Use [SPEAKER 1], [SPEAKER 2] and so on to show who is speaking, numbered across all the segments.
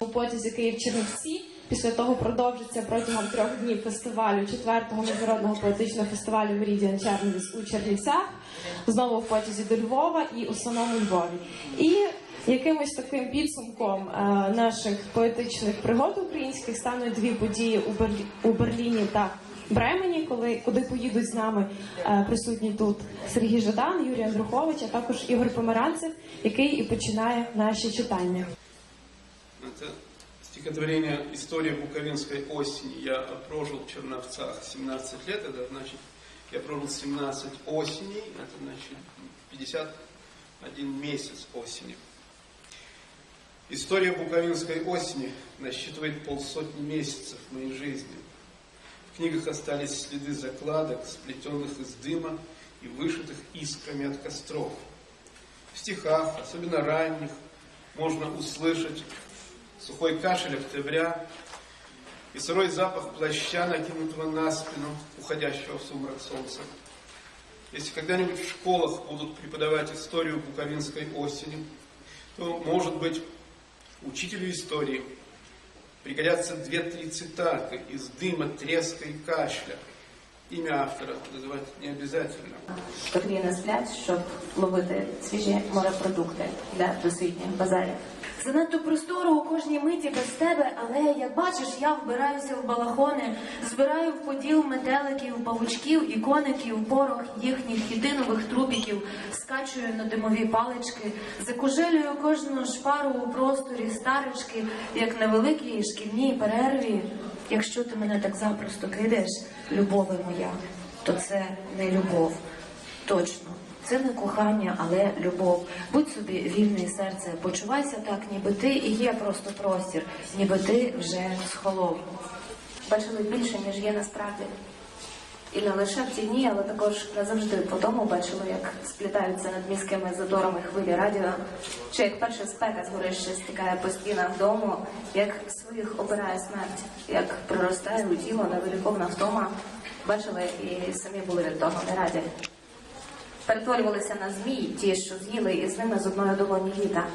[SPEAKER 1] У потязі Київ-Чернівці після того продовжиться протягом трьох днів фестивалю, четвертого міжнародного поетичного фестивалю Meridian Чернівець у Чернівцях, знову в потязі до Львова і у самому Львові. І якимось таким підсумком е, наших поетичних пригод українських стануть дві події у, Берлі... у Берліні та Бремені, коли куди поїдуть з нами е, присутні тут Сергій Жадан, Юрій Андрухович, а також Ігор Помаранцев, який і починає наші читання.
[SPEAKER 2] Это стихотворение «История буковинской осени». Я прожил в Черновцах 17 лет, это значит, я прожил 17 осеней, это значит 51 месяц осени. История буковинской осени насчитывает полсотни месяцев моей жизни. В книгах остались следы закладок, сплетенных из дыма и вышитых искрами от костров. В стихах, особенно ранних, можно услышать сухой кашель октября и сырой запах плаща, накинутого на спину, уходящего в сумрак солнца. Если когда-нибудь в школах будут преподавать историю буковинской осени, то, может быть, учителю истории пригодятся две-три цитаты из дыма, треска и кашля. Имя автора называть не обязательно.
[SPEAKER 3] котрі не сплять, щоб ловити свіжі морепродукти для дослідних базарів. Занадто простору у кожній миті без тебе, але як бачиш, я вбираюся в балахони, збираю в поділ метеликів, павучків і коників, порох їхніх хітинових трупіків, скачую на димові палички, закужелюю кожну шпару у просторі старечки, як на великій шкільній перерві. Якщо ти мене так запросто кидаєш, любове моя, то це не любов. Точно, це не кохання, але любов. Будь собі вільне серце, почувайся так, ніби ти і є просто простір, ніби ти вже схолов. Бачили більше, ніж є насправді. І не лише в ті дні, але також назавжди по тому бачили, як сплітаються над міськими заторами хвилі радіо, чи як перша спека з горища стікає по стінах дому, як своїх обирає смерть, як проростає у тіло невиліковна втома. Бачили і самі були від того не раді. Перетворювалися на змій, ті, що з'їли, і з ними з одної долоні літа.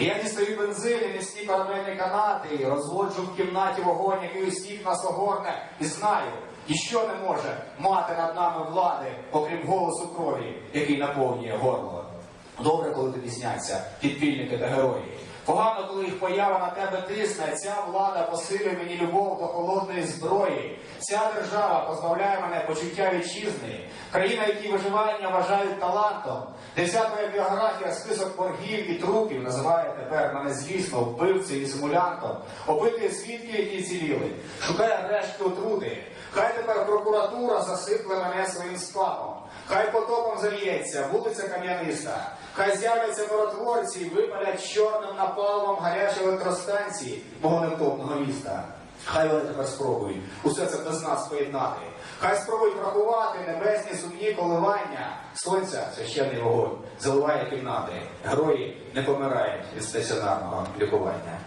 [SPEAKER 4] Я дістаю бензин і міцні корабельні канати, і розводжу в кімнаті вогонь, який усіх нас огорне, і знаю, ніщо не може мати над нами влади, окрім голосу крові, який наповнює горло. Добре, коли тобі сняться підпільники та герої. Погано, коли їх поява на тебе тисне, ця влада посилює мені любов до холодної зброї. Ця держава позбавляє мене почуття вітчизни, країна, які виживання вважають талантом, де вся твоя біографія, список боргів і трупів називає тепер мене, звісно, вбивцею і симулянтом, опитує свідки, які ціліли, шукає рештки отрути. Хай тепер прокуратура засипле мене своїм спамом. Хай потопом зальється вулиця Кам'яниста. Хай з'являться миротворці і випалять чорним напалмом гарячі електростанції мого невтопного міста. Хай вони тепер спробують усе це без нас поєднати. Хай спробують врахувати небесні сумні коливання. Сонця священний вогонь заливає кімнати. Герої не помирають від стаціонарного лікування.